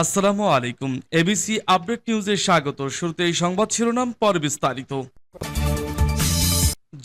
আসসালামু আলাইকুম। ABC update নিউজে স্বাগত। শুরুতে এই সংবাদ শিরোনাম পর বিস্তারিত।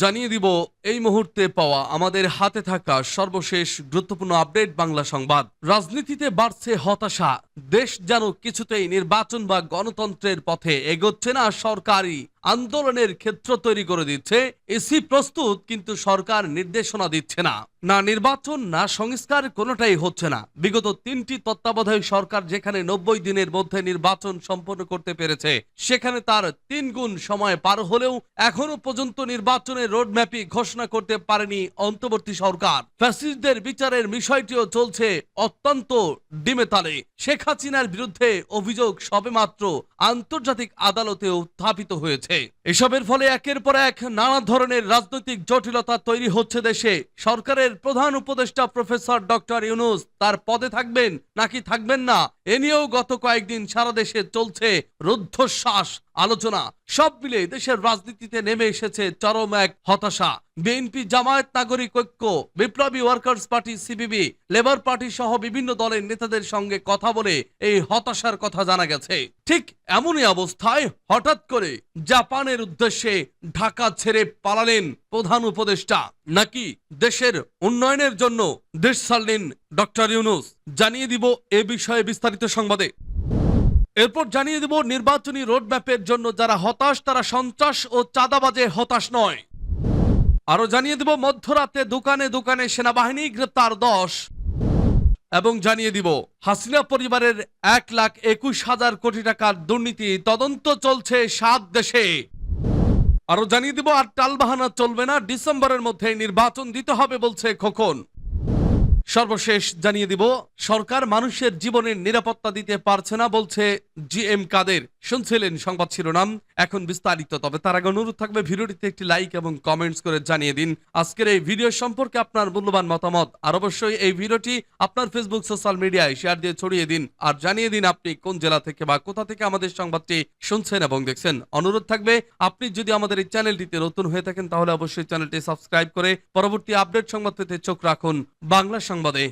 জানিয়ে দিব, এই মুহূর্তে পাওয়া আমাদের হাতে থাকা সর্বশেষ গুরুত্বপূর্ণ আপডেট বাংলা সংবাদ। রাজনীতিতে বাড়ছে হতাশা। দেশ যেন কিছুতেই নির্বাচন বা গণতন্ত্রের পথে এগোচ্ছে না সরকারি আন্দোলনের ক্ষেত্র তৈরি করে দিচ্ছে। এসি প্রস্তুত, কিন্তু সরকার নির্দেশনা দিচ্ছে না। না নির্বাচন, না সংস্কার, কোনোটাই হচ্ছে না। বিগত তিনটি তত্ত্বাবধায়ক সরকার যেখানে নব্বই দিনের মধ্যে নির্বাচন সম্পন্ন করতে পেরেছে, সেখানে তার তিন গুণ সময় পার হলেও এখনও পর্যন্ত নির্বাচনের রোডম্যাপই ঘোষণা করতে পারেনি অন্তর্বর্তী সরকার। ফ্যাসিস্টদের বিচারের বিষয়টিও চলছে অত্যন্ত ডিমেতালে শেখ হাসিনার বিরুদ্ধে অভিযোগ সবেমাত্র আন্তর্জাতিক আদালতে উত্থাপিত হয়েছে। এসবের ফলে একের পর এক নানা ধরনের রাজনৈতিক জটিলতা তৈরি হচ্ছে দেশে। সরকারের প্রধান উপদেষ্টা প্রফেসর ডক্টর ইউনুস তার পদে থাকবেন নাকি থাকবেন না? এ নিয়েও গত কয়েকদিন সারা দেশে চলছে রুদ্ধশ্বাস। আলোচনা। সব মিলে দেশের রাজনীতিতে নেমে এসেছে চরম এক হতাশা। BNP Jamaat Nagorik Oikya, Biplobi workers party CBB labour party সহ বিভিন্ন দলের নেতাদের সঙ্গে কথা বলে এই হতাশার কথা জানা গেছে। ঠিক এমনই অবস্থায় হঠাৎ করে জাপানের উদ্দেশ্যে ঢাকা ছেড়ে পালালেন প্রধান উপদেষ্টা। নাকি দেশের উন্নয়নের জন্য দেশ ছাড়লেন ডক্টর ইউনুস? জানিয়ে দিব এ বিষয়ে বিস্তারিত সংবাদে। এরপর জানিয়ে দেব নির্বাচনী রোডম্যাপের জন্য যারা হতাশ, তারা সন্ত্রাস ও চাঁদাবাজে হতাশ নয়। আরও জানিয়ে দেব, মধ্যরাতে দোকানে দোকানে সেনাবাহিনী গ্রেপ্তার দশ। এবং জানিয়ে দিব, হাসিনা পরিবারের এক লাখ একুশ হাজার কোটি টাকার দুর্নীতি তদন্ত চলছে সাত দেশে। আরও জানিয়ে দিব, আর টালবাহানা চলবে না, ডিসেম্বরের মধ্যে নির্বাচন দিতে হবে বলছে খোকন। সর্বশেষ জানিয়ে দিব, সরকার মানুষের জীবনের নিরাপত্তা দিতে পারছে না বলছে জি এম কাদের। শুনছিলেন সংবাদ শিরোনাম, এখন বিস্তারিত। তবে তার আগে অনুরোধ থাকবে, ভিডিওটিতে একটি লাইক এবং কমেন্টস করে জানিয়ে দিন। আজকের এই ভিডিও সম্পর্কে আপনার মূল্যবান মতামত। আর অবশ্যই এই ভিডিওটি আপনার ফেসবুক সোশ্যাল মিডিয়ায় শেয়ার দিয়ে ছড়িয়ে দিন। আর জানিয়ে দিন আপনি কোন জেলা থেকে বা কোথা থেকে আমাদের সংবাদটি শুনছেন এবং দেখছেন। অনুরোধ থাকবে, আপনি যদি আমাদের এই চ্যানেলটিতে নতুন হয়ে থাকেন, তাহলে অবশ্যই চ্যানেলটি সাবস্ক্রাইব করে পরবর্তী আপডেট সংবাদ পেতে চোখ রাখুন। বাংলা সংবাদে।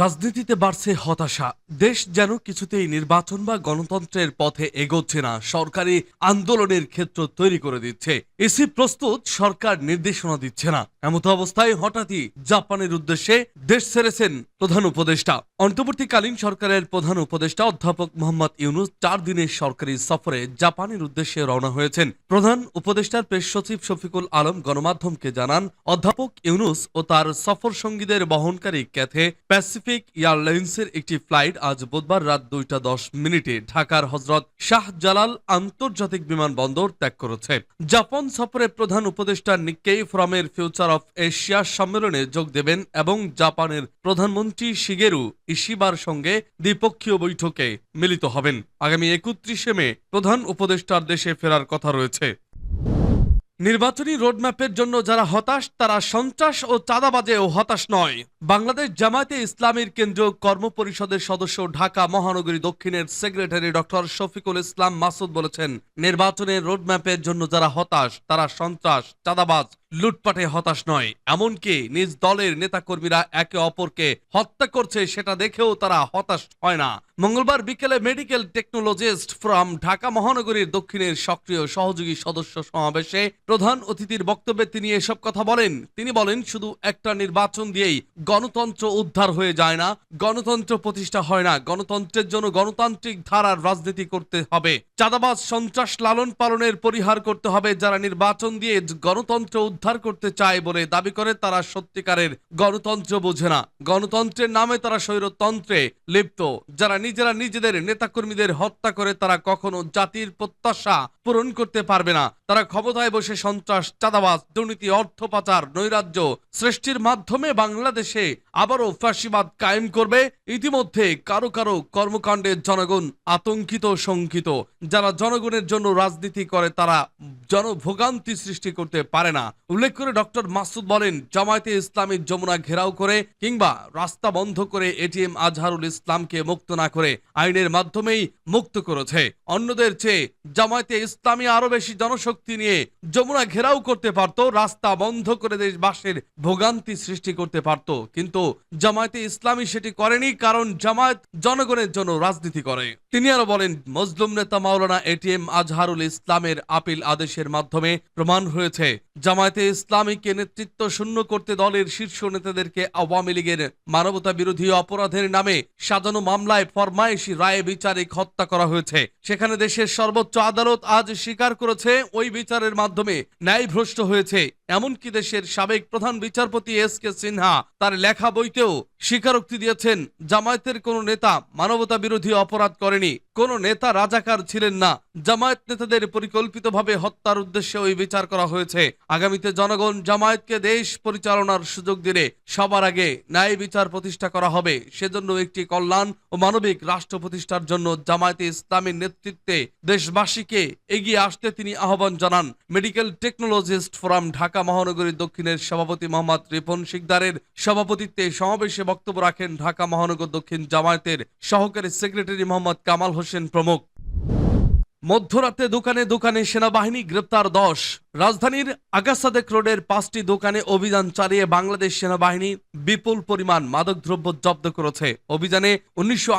রাজনীতিতে বাড়ছে হতাশা। দেশ যেন কিছুতেই নির্বাচন বা গণতন্ত্রের পথে এগোচ্ছে না, সরকারি আন্দোলনের ক্ষেত্র তৈরি করে দিচ্ছে। এসি প্রস্তুত, সরকার নির্দেশনা দিচ্ছে না। এমত অবস্থায় হঠাৎই জাপানের উদ্দেশ্যে দেশ ছেড়েছেন প্রধান উপদেষ্টা। অন্তর্বর্তীকালীন সরকারের প্রধান উপদেষ্টা অধ্যাপক মোহাম্মদ ইউনুস চার দিনের সরকারি সফরে জাপানের উদ্দেশ্যে রওনা হয়েছেন। প্রধান উপদেষ্টার প্রেস সচিব শফিকুল আলম গণমাধ্যমকে জানান, অধ্যাপক ইউনুস ও তার সফর সঙ্গীদের বহনকারী ক্যাথে প্যাসিফিক এয়ারলাইন্সের একটি ফ্লাইট আজ বুধবার রাত দুইটা দশ মিনিটে ঢাকার হজরত শাহজালাল আন্তর্জাতিক বিমানবন্দর ত্যাগ করেছে। জাপান সফরে প্রধান উপদেষ্টা নিক্কেই ফ্রমের ফিউচার অফ এশিয়া সম্মেলনে যোগ দেবেন এবং জাপানের প্রধানমন্ত্রী শিগেরু ইশিবার সঙ্গে দ্বিপক্ষীয় বৈঠকে মিলিত হবেন। আগামী একত্রিশে মে প্রধান উপদেষ্টার দেশে ফেরার কথা রয়েছে। নির্বাচনী রোডম্যাপের জন্য যারা হতাশ, তারা সন্ত্রাস ও চাঁদাবাজেও হতাশ নয়। বাংলাদেশ জামায়াতে ইসলামীর কেন্দ্রীয় কর্মপরিষদের সদস্য ঢাকা মহানগরী দক্ষিণের সেক্রেটারি ডক্টর শফিকুল ইসলাম মাসুদ বলেছেন, নির্বাচনের রোডম্যাপের জন্য যারা হতাশ, তারা সন্ত্রাস, চাঁদাবাজ লুটপাটে হতাশ নয়, এমনকি নিজ দলের নেতাকর্মীরা একে অপরকে হত্যা করছে সেটা দেখেও তারা হতাশ হয় না। মঙ্গলবার বিকেলে মেডিকেল টেকনোলজিস্ট ফ্রম ঢাকা মহানগরীর দক্ষিণের সক্রিয় সহযোগী সদস্য সমাবেশে প্রধান অতিথির বক্তব্যে তিনি এসব কথা বলেন। তিনি বলেন, শুধু একটা নির্বাচন দিয়েই গণতন্ত্র উদ্ধার হয়ে যায় না, গণতন্ত্র প্রতিষ্ঠা হয় না, গণতন্ত্রের জন্য গণতান্ত্রিক ধারার রাজনীতি করতে হবে। চাঁদাবাজ, সন্ত্রাস লালন পালনের পরিহার করতে হবে, যারা নির্বাচন দিয়ে গণতন্ত্র উদ্ধার করতে চায় বলে দাবি করে তারা সত্যিকারের গণতন্ত্র বোঝে না। গণতন্ত্রের নামে তারা স্বৈরতন্ত্রে লিপ্ত। যারা নিজেরা নিজেদের নেতাকর্মীদের হত্যা করে তারা কখনো জাতির প্রত্যাশা পূরণ করতে পারবে না। তারা ক্ষমতায় বসে সন্ত্রাস, চাঁদাবাজ, দুর্নীতি, অর্থ পাচার, নৈরাজ্য সৃষ্টির মাধ্যমে বাংলাদেশে আবারও ফ্যাসিবাদ কায়েম করবে। ইতিমধ্যে কারও কারও কর্মকাণ্ডে জনগণ আতঙ্কিত, শঙ্কিত। যারা জনগণের জন্য রাজনীতি করে, তারা জনভোগান্তি সৃষ্টি করতে পারে না। উল্লেখ করে ডক্টর মাসুদ বলেন, জামায়াতে ইসলামী যমুনা ঘেরাও করে কিংবা রাস্তা বন্ধ করে এটিএম আজহারুল ইসলামকে মুক্ত না করে আইনের মাধ্যমেই মুক্ত করেছে। অন্যদের চেয়ে জামায়াতে ইসলামী আরও বেশি জনশক্তি নিয়ে যমুনা ঘেরাও করতে পারত, রাস্তা বন্ধ করে দেশবাসীর ভোগান্তি সৃষ্টি করতে পারত। কিন্তু জামায়াতে ইসলামী সেটি করেনি কারণ জামায়াত জনগণের জন্য রাজনীতি করে। তিনি আরও বলেন মজলুম নেতা মাওলানা এটিএম আজহারুল ইসলামের আপিল আদেশের মাধ্যমে প্রমাণ হয়েছে জামায়াতে ইসলামীকে নেতৃত্ব শূন্য করতে দলের শীর্ষ নেতাদেরকে আওয়ামী লীগের মানবতা বিরোধী অপরাধের নামে সাজানো মামলায় ফরমায়েশি রায়ে বিচারিক হত্যা করা হয়েছে। সেখানে দেশের সর্বোচ্চ আদালত আজ স্বীকার করেছে, ওই বিচারের মাধ্যমে ন্যায় ভ্রষ্ট হয়েছে। এমনকি দেশের সাবেক প্রধান বিচারপতি এস কে সিনহা তার লেখা বইতেও স্বীকারোক্তি দিয়েছেন, জামায়াতের কোন নেতা মানবতা বিরোধী অপরাধ করেনি, কোন নেতা রাজাকার ছিলেন না। জামায়াত নেতাদের পরিকল্পিতভাবে হত্যার উদ্দেশ্যে ওই বিচার করা হয়েছে। আগামীতে জনগণ জামায়াতকে দেশ পরিচালনার সুযোগ দিলে সবার আগে ন্যায় বিচার প্রতিষ্ঠা করা হবে। সেজন্য একটি কল্যাণ ও মানবিক রাষ্ট্র প্রতিষ্ঠার জন্য জামায়াতে ইসলামীর নেতৃত্বে দেশবাসীকে এগিয়ে আসতে তিনি আহ্বান জানান। মেডিকেল টেকনোলজিস্ট ফোরাম ঢাকা মহানগরী দক্ষিণের সভাপতি মোহাম্মদ রিপন শিকদারের সভাপতিত্বে সমাবেশে বক্তব্য রাখেন ঢাকা মহানগর দক্ষিণ জামায়াতের সহকারী সেক্রেটারি মোহাম্মদ কামাল হোসেন প্রমুখ। মধ্যরাতে দোকানে দোকানে সেনাবাহিনী গ্রেপ্তার দশ। রাজধানীর আগাসাদেক রোডের পাঁচটি দোকানে অভিযান চালিয়ে বাংলাদেশ সেনাবাহিনী বিপুল পরিমাণ মাদকদ্রব্য জব্দ করেছে। অভিযানে উনিশশো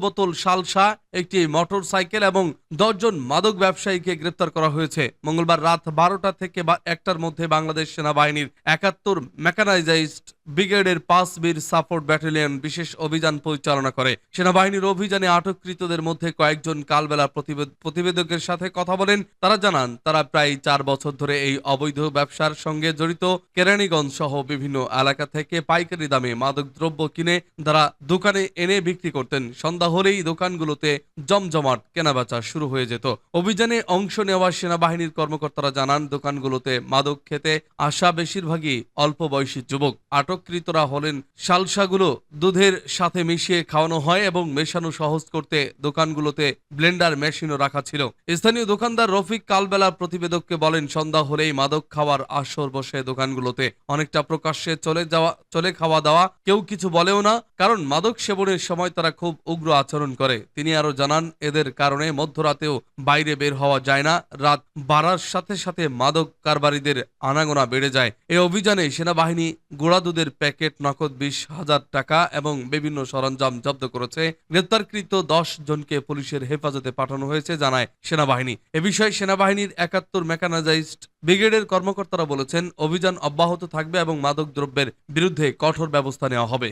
বোতল সালসা একটি মোটর সাইকেল এবং দশজন মাদক ব্যবসায়ীকে গ্রেপ্তার করা হয়েছে। মঙ্গলবার রাত বারোটা থেকে বা একটার মধ্যে বাংলাদেশ সেনাবাহিনীর একাত্তর মেকানাইজাইজড ব্রিগেডের পাঁচ বীর সাপোর্ট ব্যাটালিয়ন বিশেষ অভিযান পরিচালনা করে। সেনাবাহিনীর অভিযানে আটককৃতদের মধ্যে কয়েকজন কালবেলা প্রতিবেদ- প্রতিবেদকের সাথে কথা বলেন। তারা জানান, তারা প্রায় চার বছর ধরে এই অবৈধ ব্যবসার সঙ্গে জড়িত কেরানীগঞ্জ সহ বিভিন্ন এলাকা থেকে পাইকারি দামে মাদক দ্রব্য কিনে তারা দোকানে এনে বিক্রি করতেন। সন্ধ্যা হলেই দোকানগুলোতে জমজমাট কেনাবেচা শুরু হয়ে যেত। অভিযানে অংশ নেওয়া সেনাবাহিনীর কর্মকর্তারা জানান, দোকানগুলোতে মাদক খেতে আসা বেশিরভাগই অল্প বয়সী যুবক। আটককৃতরা হলেন, শালসাগুলো দুধের সাথে মিশিয়ে খাওয়ানো হয় এবং মেশানো সহজ করতে দোকানগুলোতে ব্লেন্ডার মেশিনও রাখা ছিল। স্থানীয় দোকানদার রফিক কালবেলা প্রতিবেদককে বলেন সন্ধ্যা হলেই মাদক খাওয়ার আসর বসে দোকানগুলোতে। অনেকটা প্রকাশ্যে চলে যাওয়া, চলে খাওয়া দাওয়া কেউ কিছু বলেও না, কারণ মাদক সেবনের সময় তারা খুব উগ্র আচরণ করে। তিনি আরও জানান, এদের কারণে মধ্যরাতেও বাইরে বের হওয়া যায় না, রাত বাড়ার সাথে সাথে মাদক কারবারিদের আনাগোনা বেড়ে যায়। এই অভিযানে সেনাবাহিনী গুড়া দুধের প্যাকেট নগদ বিশ হাজার টাকা এবং বিভিন্ন সরঞ্জাম জব্দ করেছে। গ্রেপ্তারকৃত দশ জনকে পুলিশের হেফাজতে পাঠানো হয়েছে, জানায় সেনাবাহিনী। এ বিষয়ে সেনাবাহিনীর একাত্তর মেকানাইজড ব্রিগেডের কর্মকর্তারা বলেছেন, অভিযান অব্যাহত থাকবে এবং মাদক দ্রব্যের বিরুদ্ধে কঠোর ব্যবস্থা নেওয়া হবে।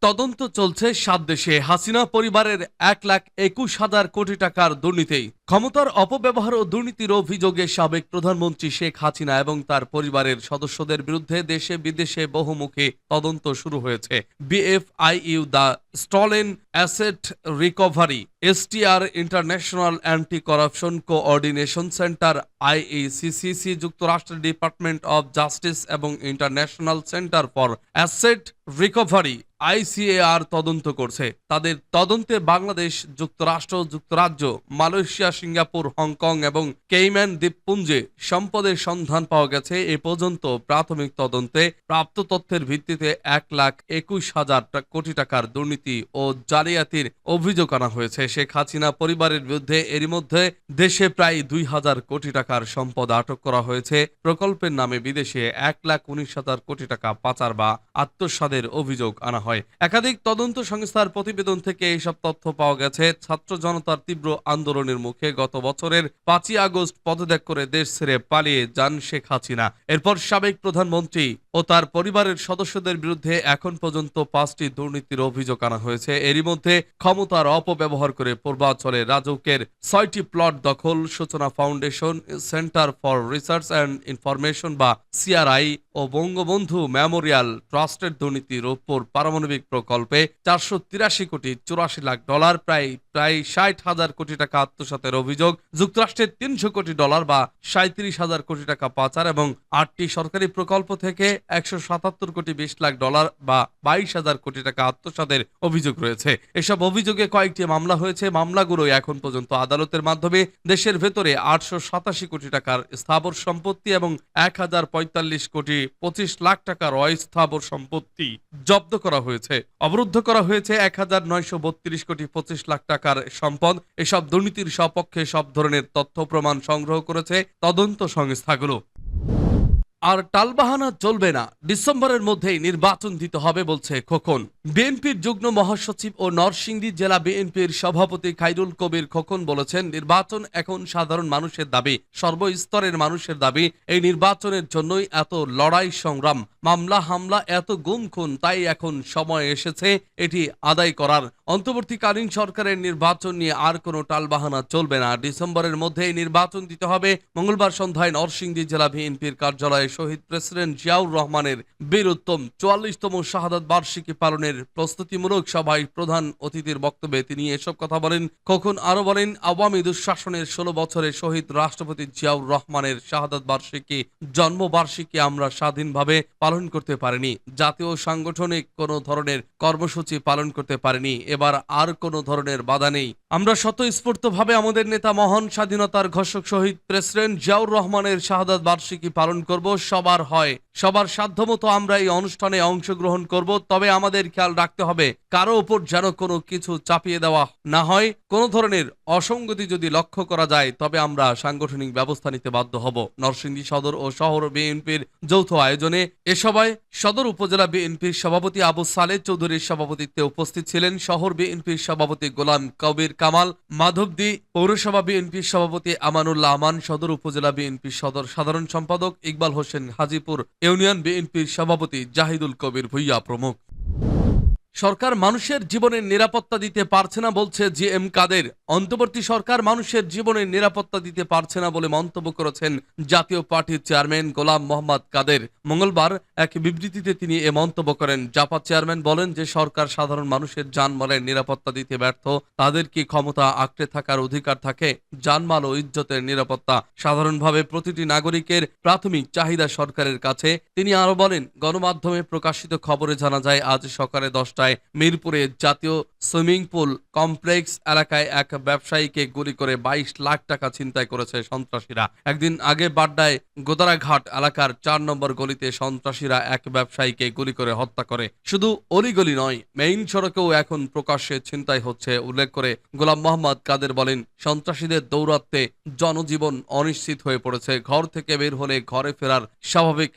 তদন্ত চলছে সাত দেশে। হাসিনা পরিবারের এক লাখ একুশ হাজার কোটি টাকার দুর্নীতি। ক্ষমতার অপব্যবহার ও দুর্নীতির অভিযোগে সাবেক প্রধানমন্ত্রী শেখ হাসিনা এবং তার পরিবারের সদস্যদের বিরুদ্ধে দেশে বিদেশে বহুমুখী তদন্ত শুরু হয়েছে। BFIU the stolen asset recovery, STR international anti corruption coordination centre, IECCC, যুক্তরাষ্ট্রের ডিপার্টমেন্ট অব জাস্টিস এবং international centre for asset recovery, ICAR তদন্ত করছে। তাদের তদন্তে বাংলাদেশ, যুক্তরাষ্ট্র, যুক্তরাজ্য, মালয়েশিয়া সিঙ্গাপুর, হংকং এবং কেইম্যান দ্বীপপুঞ্জে সম্পদের সন্ধান পাওয়া গেছে। এ পর্যন্ত প্রাথমিক তদন্তে প্রাপ্ত তথ্যের ভিত্তিতে এক লাখ একুশ হাজার কোটি টাকার দুর্নীতি ও জালিয়াতির অভিযোগ আনা হয়েছে। শেখ হাসিনা পরিবারের বিরুদ্ধে এরই মধ্যে দেশে প্রায় দুই হাজার কোটি টাকার সম্পদ আটক করা হয়েছে। প্রকল্পের নামে বিদেশে এক লাখ উনিশ হাজার কোটি টাকা পাচার বা আত্মসাদের অভিযোগ আনা হয়। একাধিক তদন্ত সংস্থার প্রতিবেদন থেকে এইসব তথ্য পাওয়া গেছে। ছাত্র জনতার তীব্র আন্দোলনের মুখে গত বছরের পাঁচই আগস্ট পদত্যাগ করে দেশ ছেড়ে পালিয়ে যান শেখ হাসিনা। এরপর সাবেক প্রধানমন্ত্রী ও তার পরিবারের সদস্যদের বিরুদ্ধে এখন পর্যন্ত পাঁচটি দুর্নীতির অভিযোগ আনা হয়েছে। এরই মধ্যে ক্ষমতার অপব্যবহার করে পূর্বাঞ্চলে রাজউকের ছয়টি প্লট দখল, Suchona foundation, centre for research and information বা সিআরআই ও বঙ্গবন্ধু মেমোরিয়াল ট্রাস্টের দুর্নীতির ওপর পারমাণবিক প্রকল্পে চারশো তিরাশি কোটি চুরাশি লাখ ডলার, প্রায় প্রায় ষাট হাজার কোটি টাকা আত্মসাতের অভিযোগ যুক্তরাষ্ট্রের তিনশো কোটি ডলার বা সাঁত্রিশ হাজার কোটি টাকা পাচার এবং আটটি সরকারি প্রকল্প থেকে একশো সাতাত্তর কোটি বিশ লাখ ডলার বা বাইশ হাজার কোটি টাকা আত্মসাতের অভিযোগ রয়েছে। এসব অভিযোগে কয়েকটি মামলা হয়েছে। মামলাগুলো এখন পর্যন্ত আদালতের মাধ্যমে দেশের ভেতরে আটশো সাতাশি কোটি টাকার স্থাবর সম্পত্তি এবং এক হাজার পঁয়তাল্লিশ কোটি পঁচিশ লাখ টাকার অস্থাবর সম্পত্তি জব্দ করা হয়েছে। অবরুদ্ধ করা হয়েছে এক হাজার নয়শো বত্রিশ কোটি পঁচিশ লাখ টাকার সম্পদ। এসব দুর্নীতির সপক্ষে সব ধরনের তথ্য প্রমাণ সংগ্রহ করেছে তদন্ত সংস্থাগুলো। আর টালবাহানা চলবে না। ডিসেম্বরের মধ্যেই নির্বাচন দিতে হবে বলছে খোকন। বিএনপির যুগ্ম মহাসচিব ও নরসিংদী জেলা বিএনপির সভাপতি খাইরুল কবির খোকন বলেছেন, নির্বাচন এখন সাধারণ মানুষের দাবি। সর্বস্তরের মানুষের দাবি, এই নির্বাচনের জন্যই এত লড়াই সংগ্রাম। মামলা, হামলা, এত গুম খুন, তাই এখন সময় এসেছে এটি আদায় করার। অন্তর্বর্তীকালীন সরকারের নির্বাচন নিয়ে আর কোনো টালবাহানা চলবে না। ডিসেম্বরের মধ্যে এই নির্বাচন দিতে হবে। মঙ্গলবার সন্ধ্যায় নরসিংদী জেলা বিএনপির কার্যালয়ে শহীদ প্রেসিডেন্ট জিয়াউর রহমানের বীরোত্তম চুয়াল্লিশতম শাহাদাত বার্ষিকী পালনের প্রস্তুতিমূলক সভায় প্রধান অতিথির বক্তব্যে তিনি এসব কথা বলেন। কখন আরও বলেন, আওয়ামী দুঃশাসনের ষোলো বছরে শহীদ রাষ্ট্রপতি জিয়াউর রহমানের শাহাদাত বার্ষিকী জন্মবার্ষিকী আমরা স্বাধীনভাবে পালন করতে পারিনি। জাতীয় সাংগঠনিক কোনো ধরনের কর্মসূচি পালন করতে পারিনি। এবার আর কোনো ধরনের বাধা নেই। আমরা স্বতঃস্ফূর্তভাবে আমাদের নেতা মহান স্বাধীনতার ঘোষক শহীদ প্রেসিডেন্ট জিয়াউর রহমানের শাহাদাত বার্ষিকী পালন করব। সবার হয়। সবার সাধ্যমতো আমরা এই অনুষ্ঠানে অংশগ্রহণ করব, তবে আমাদের খেয়াল রাখতে হবে, কারও উপর যেন কোনো কিছু চাপিয়ে দেওয়া না হয়। কোনো ধরনের অসঙ্গতি যদি লক্ষ্য করা যায়, তবে আমরা সাংগঠনিক ব্যবস্থা নিতে বাধ্য হব। নরসিংদী সদর ও শহর বিএনপির যৌথ আয়োজনে এ সভায় সদর উপজেলা বিএনপির সভাপতি আবু সালেহ চৌধুরীর সভাপতিত্বে উপস্থিত ছিলেন শহর বিএনপির সভাপতি গোলাম কবির কামাল, মাধবদী পৌরসভা বিএনপির সভাপতি আমানুল্লাহ আমান, সদর উপজেলা বিএনপির সদর সাধারণ সম্পাদক ইকবাল হোসেন হাজিপুর ইউনিয়ন বিএনপির সভাপতি জাহিদুল কবির ভুইয়া প্রমুখ। সরকার মানুষের জীবনের নিরাপত্তা দিতে পারছে না বলছে জি এম কাদের। অন্তর্বর্তী সরকার মানুষের জীবনের নিরাপত্তা দিতে পারছে না বলে মন্তব্য করেছেন জাতীয় পার্টির চেয়ারম্যান গোলাম মোহাম্মদ কাদের। মঙ্গলবার এক বিবৃতিতে তিনি এ মন্তব্য করেন। জাপা চেয়ারম্যান বলেন যে সরকার সাধারণ মানুষের জানমালের নিরাপত্তা দিতে ব্যর্থ। তাদের কি ক্ষমতা আঁকড়ে থাকার অধিকার থাকে? যানমাল ও ইজ্জতের নিরাপত্তা সাধারণভাবে প্রতিটি নাগরিকের প্রাথমিক চাহিদা সরকারের কাছে। তিনি আরও বলেন, গণমাধ্যমে প্রকাশিত খবরে জানা যায়, আজ সকালে দশটায় মিরপুরে জাতীয় সুইমিং পুল কমপ্লেক্স এলাকায় এক ব্যবসায়ীকে গুলি করে বাইশ লাখ টাকা ছিনতাই করেছে সন্ত্রাসীরা। একদিন আগে বাড্ডায় গোদারাঘাট এলাকার চার নম্বর গলিতে সন্ত্রাসীরা এক ব্যবসায়ীকে গুলি করে হত্যা করে। শুধু অলিগলি নয়, মেইন সড়কেও এখন প্রকাশ্যে ছিনতাই হচ্ছে, উল্লেখ করে গোলাম মোহাম্মদ কাদের বলেন, সন্ত্রাসীদের দৌরাত্মে জনজীবন অনিশ্চিত হয়ে পড়েছে। ঘর থেকে বের হলে ঘরে ফেরার স্বাভাবিক